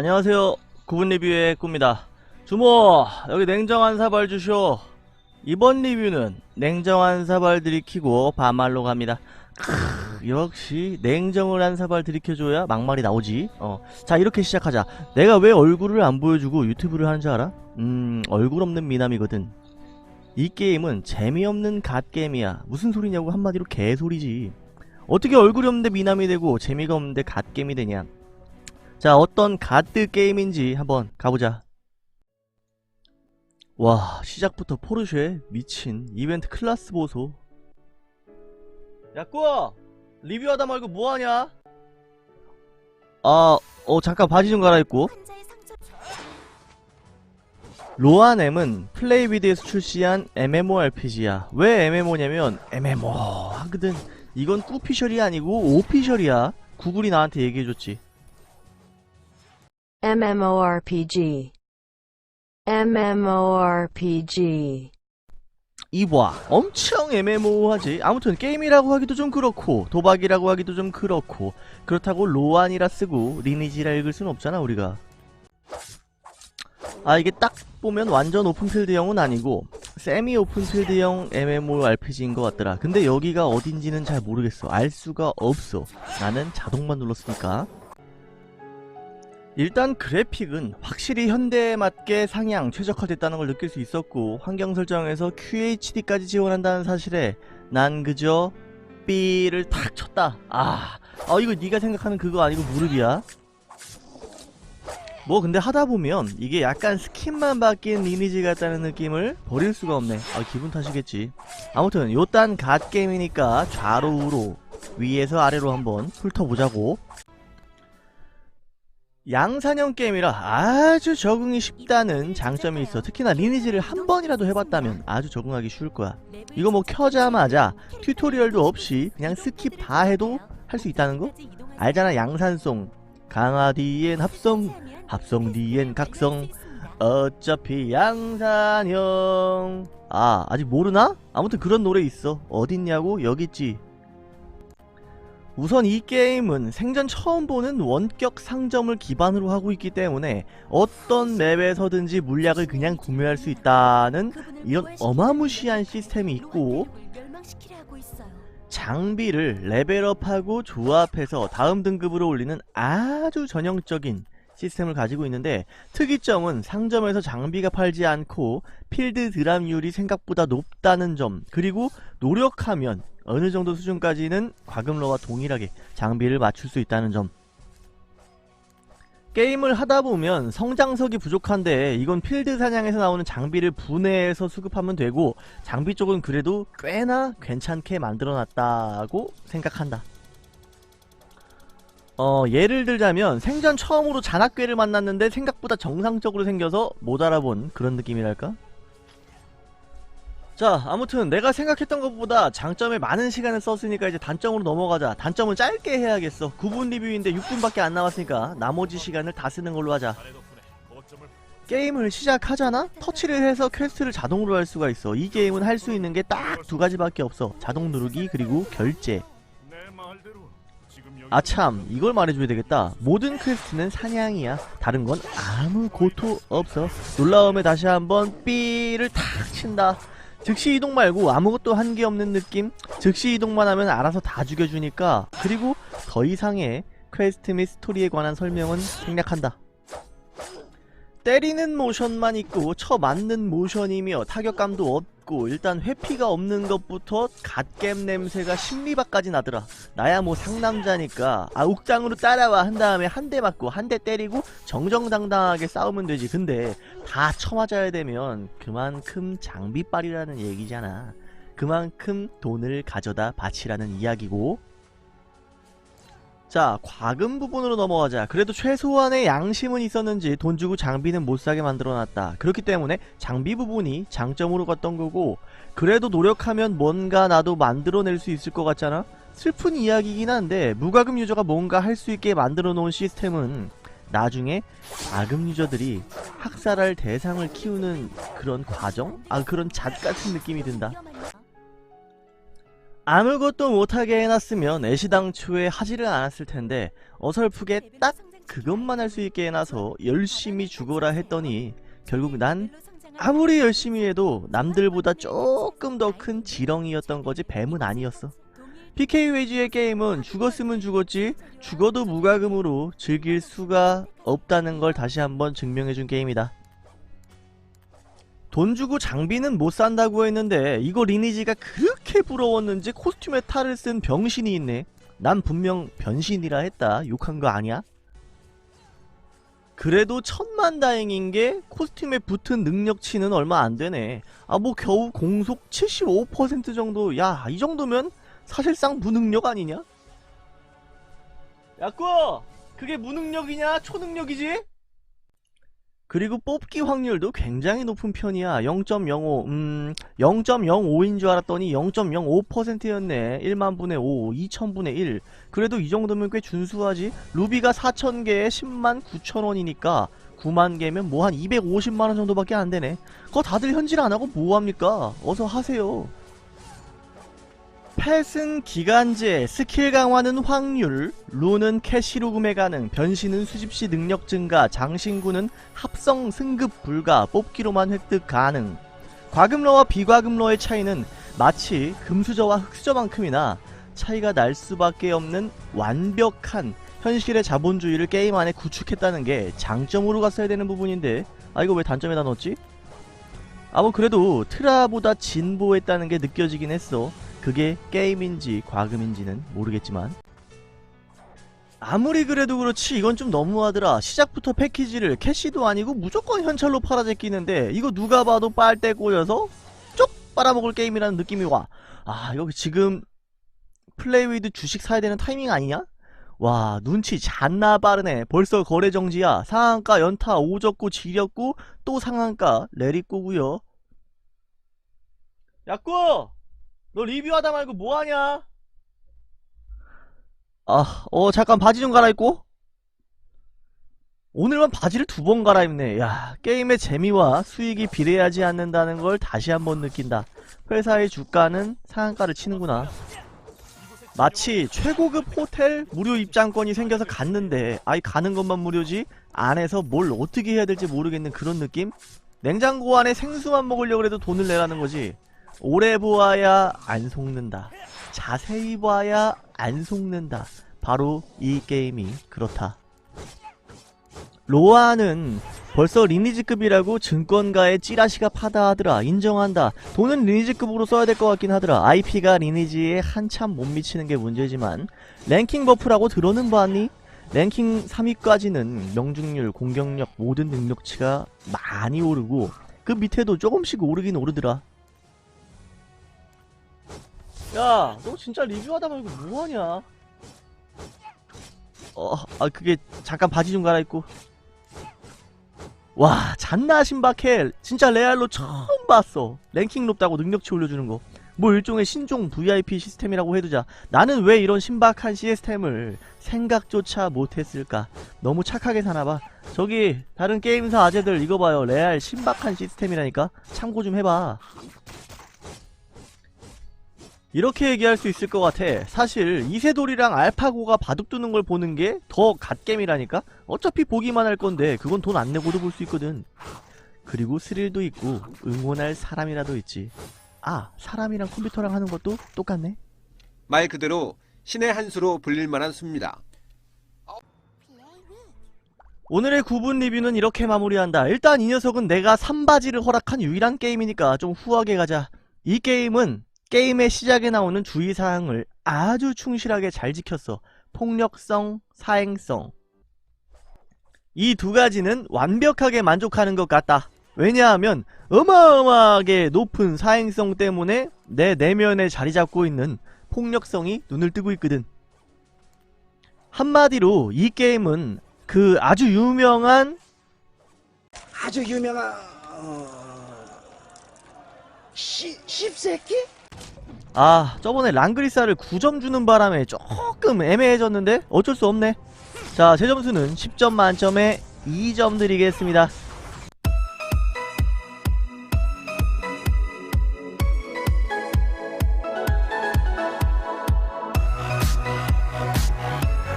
안녕하세요. 구분 리뷰의 꾸입니다. 주모, 여기 냉정한 사발 주쇼. 이번 리뷰는 냉정한 사발 들이키고 반말로 갑니다. 크, 역시 냉정을 한 사발 들이켜줘야 막말이 나오지. 어, 자 이렇게 시작하자. 내가 왜 얼굴을 안 보여주고 유튜브를 하는 줄 알아? 음, 얼굴 없는 미남이거든. 이 게임은 재미없는 갓게임이야. 무슨 소리냐고 한마디로 개소리지. 어떻게 얼굴이 없는데 미남이 되고 재미가 없는데 갓게임이 되냐? 자, 어떤 가드 게임인지 한번 가보자. 와, 시작부터 포르쉐 미친 이벤트 클라스 보소. 야, 꾸어! 리뷰하다 말고 뭐하냐? 아, 어, 잠깐 바지 좀 갈아입고. 로아넴은 플레이비드에서 출시한 MMORPG야. 왜 MMO냐면, MMO 하거든. 이건 꾸피셜이 아니고 오피셜이야. 구글이 나한테 얘기해줬지. MMORPG MMORPG 이봐 엄청 애매모호하지. 아무튼 게임이라고 하기도 좀 그렇고 도박이라고 하기도 좀 그렇고 그렇다고 로안이라 쓰고 리니지라 읽을 순 없잖아 우리가. 아 이게 딱 보면 완전 오픈필드형은 아니고 세미 오픈필드형 MMORPG인 것 같더라. 근데 여기가 어딘지는 잘 모르겠어. 알 수가 없어. 나는 자동만 눌렀으니까 일단 그래픽은 확실히 현대에 맞게 상향, 최적화됐다는 걸 느낄 수 있었고 환경 설정에서 QHD까지 지원한다는 사실에 난 그저 B를 탁 쳤다. 아, 아 이거 네가 생각하는 그거 아니고 무릎이야. 뭐 근데 하다 보면 이게 약간 스킨만 바뀐 리니지 같다는 느낌을 버릴 수가 없네. 아 기분 탓이겠지. 아무튼 요딴 갓게임이니까 좌로 우로 위에서 아래로 한번 훑어보자고. 양산형 게임이라 아주 적응이 쉽다는 장점이 있어. 특히나 리니지를 한 번이라도 해봤다면 아주 적응하기 쉬울 거야. 이거 뭐 켜자마자 튜토리얼도 없이 그냥 스킵 다 해도 할 수 있다는 거? 알잖아 양산송. 강화 뒤엔 합성 합성 뒤엔 각성. 어차피 양산형. 아 아직 모르나? 아무튼 그런 노래 있어. 어딨냐고? 여기 있지 우선 이 게임은 생전 처음 보는 원격 상점을 기반으로 하고 있기 때문에 어떤 맵에서든지 물약을 그냥 구매할 수 있다는 이런 어마무시한 시스템이 있고 장비를 레벨업하고 조합해서 다음 등급으로 올리는 아주 전형적인 시스템을 가지고 있는데 특이점은 상점에서 장비가 팔지 않고 필드 드랍률이 생각보다 높다는 점 그리고 노력하면 어느 정도 수준까지는 과금러와 동일하게 장비를 맞출 수 있다는 점 게임을 하다 보면 성장석이 부족한데 이건 필드 사냥에서 나오는 장비를 분해해서 수급하면 되고 장비 쪽은 그래도 꽤나 괜찮게 만들어놨다고 생각한다. 어 예를 들자면 생전 처음으로 잔악괴를 만났는데 생각보다 정상적으로 생겨서 못 알아본 그런 느낌이랄까? 자 아무튼 내가 생각했던 것보다 장점에 많은 시간을 썼으니까 이제 단점으로 넘어가자. 단점은 짧게 해야겠어. 9분 리뷰인데 6분밖에 안 남았으니까 나머지 시간을 다 쓰는 걸로 하자. 게임을 시작하잖아? 터치를 해서 퀘스트를 자동으로 할 수가 있어. 이 게임은 할 수 있는 게 딱 두 가지밖에 없어. 자동 누르기 그리고 결제. 아참 이걸 말해줘야 되겠다. 모든 퀘스트는 사냥이야. 다른 건 아무 고토 없어. 놀라움에 다시 한번 삐를 탁 친다 즉시 이동 말고 아무것도 한 게 없는 느낌? 즉시 이동만 하면 알아서 다 죽여주니까 그리고 더 이상의 퀘스트 및 스토리에 관한 설명은 생략한다 때리는 모션만 있고 쳐 맞는 모션이며 타격감도 없고 일단 회피가 없는 것부터 갓겜 냄새가 심리박까지 나더라. 나야 뭐 상남자니까. 아 옥장으로 따라와. 한 다음에 한 대 맞고 한 대 때리고 정정당당하게 싸우면 되지. 근데 다 쳐맞아야 되면 그만큼 장비빨이라는 얘기잖아. 그만큼 돈을 가져다 바치라는 이야기고 자, 과금 부분으로 넘어가자. 그래도 최소한의 양심은 있었는지 돈 주고 장비는 못 사게 만들어놨다. 그렇기 때문에 장비 부분이 장점으로 갔던 거고, 그래도 노력하면 뭔가 나도 만들어낼 수 있을 것 같잖아? 슬픈 이야기긴 한데, 무과금 유저가 뭔가 할 수 있게 만들어 놓은 시스템은 나중에 과금 유저들이 학살할 대상을 키우는 그런 과정? 아, 그런 잣 같은 느낌이 든다. 아무것도 못하게 해놨으면 애시당초에 하지를 않았을 텐데 어설프게 딱 그것만 할 수 있게 해놔서 열심히 죽어라 했더니 결국 난 아무리 열심히 해도 남들보다 조금 더 큰 지렁이였던 거지 뱀은 아니었어. PK 웨이지의 게임은 죽었으면 죽었지 죽어도 무과금으로 즐길 수가 없다는 걸 다시 한번 증명해준 게임이다. 돈 주고 장비는 못 산다고 했는데 이거 리니지가 그렇게 부러웠는지 코스튬에 탈을 쓴 병신이 있네. 난 분명 변신이라 했다. 욕한 거 아니야? 그래도 천만다행인 게 코스튬에 붙은 능력치는 얼마 안 되네. 아 뭐 겨우 공속 75% 정도. 야 이 정도면 사실상 무능력 아니냐? 야꾸 그게 무능력이냐 초능력이지? 그리고 뽑기 확률도 굉장히 높은 편이야. 0.05, 음, 0.05인 줄 알았더니 0.05%였네. 1만 분의 5, 2천 분의 1. 그래도 이 정도면 꽤 준수하지. 루비가 4천 개에 10만 9천 원이니까 9만 개면 뭐 한 250만 원 정도밖에 안 되네. 그거 다들 현질 안 하고 뭐 합니까? 어서 하세요. 패슨 기간제, 스킬 강화는 확률, 룬은 캐시로 구매 가능, 변신은 수집시 능력 증가, 장신구는 합성 승급 불가, 뽑기로만 획득 가능. 과금러와 비과금러의 차이는 마치 금수저와 흑수저만큼이나 차이가 날 수밖에 없는 완벽한 현실의 자본주의를 게임 안에 구축했다는 게 장점으로 갔어야 되는 부분인데 아 이거 왜 단점에다 넣었지? 아 뭐 그래도 트라보다 진보했다는 게 느껴지긴 했어. 그게 게임인지 과금인지는 모르겠지만. 아무리 그래도 그렇지 이건 좀 너무하더라. 시작부터 패키지를 캐시도 아니고 무조건 현찰로 팔아제끼는데 이거 누가 봐도 빨대 꽂아서 쪽 빨아먹을 게임이라는 느낌이 와아 이거 지금 플레이위드 주식 사야 되는 타이밍 아니냐? 와 눈치 잔나 빠르네. 벌써 거래 정지야. 상한가 연타 오졌고 지렸고 또 상한가 내리꼬고요. 야꾸 너 리뷰하다 말고 뭐하냐? 아, 어, 잠깐 바지 좀 갈아입고. 오늘만 바지를 두 번 갈아입네. 야, 게임의 재미와 수익이 비례하지 않는다는 걸 다시 한번 느낀다. 회사의 주가는 상한가를 치는구나. 마치 최고급 호텔 무료 입장권이 생겨서 갔는데, 아이, 가는 것만 무료지? 안에서 뭘 어떻게 해야 될지 모르겠는 그런 느낌? 냉장고 안에 생수만 먹으려고 해도 돈을 내라는 거지. 오래 보아야 안 속는다. 자세히 봐야 안 속는다. 바로 이 게임이 그렇다. 로아는 벌써 리니지급이라고 증권가의 찌라시가 파다하더라. 인정한다. 돈은 리니지급으로 써야 될 것 같긴 하더라. IP가 리니지에 한참 못 미치는 게 문제지만 랭킹 버프라고 들어는 봤니? 랭킹 3위까지는 명중률, 공격력, 모든 능력치가 많이 오르고 그 밑에도 조금씩 오르긴 오르더라. 야, 너 진짜 리뷰하다 말고 뭐하냐? 어, 아, 그게, 잠깐 바지 좀 갈아입고. 와, 잔나 신박해. 진짜 레알로 처음 봤어. 랭킹 높다고 능력치 올려주는 거. 뭐 일종의 신종 VIP 시스템이라고 해두자. 나는 왜 이런 신박한 시스템을 생각조차 못했을까? 너무 착하게 사나봐. 저기, 다른 게임사 아재들 이거 봐요. 레알 신박한 시스템이라니까? 참고 좀 해봐. 이렇게 얘기할 수 있을 것 같아. 사실 이세돌이랑 알파고가 바둑 두는 걸 보는 게 더 갓겜이라니까? 어차피 보기만 할 건데 그건 돈 안 내고도 볼 수 있거든. 그리고 스릴도 있고 응원할 사람이라도 있지. 아, 사람이랑 컴퓨터랑 하는 것도 똑같네. 말 그대로 신의 한 수로 불릴 만한 수입니다. 오늘의 9분 리뷰는 이렇게 마무리한다. 일단 이 녀석은 내가 삼바지를 허락한 유일한 게임이니까 좀 후하게 가자. 이 게임은 게임의 시작에 나오는 주의사항을 아주 충실하게 잘 지켰어. 폭력성, 사행성. 이 두 가지는 완벽하게 만족하는 것 같다. 왜냐하면 어마어마하게 높은 사행성 때문에 내 내면에 자리 잡고 있는 폭력성이 눈을 뜨고 있거든. 한마디로 이 게임은 그 아주 유명한 아주 유명한 어... 시, 십새끼? 아 저번에 랑그리사를 9점 주는 바람에 조금 애매해졌는데 어쩔 수 없네. 자 제 점수는 10점 만점에 2점 드리겠습니다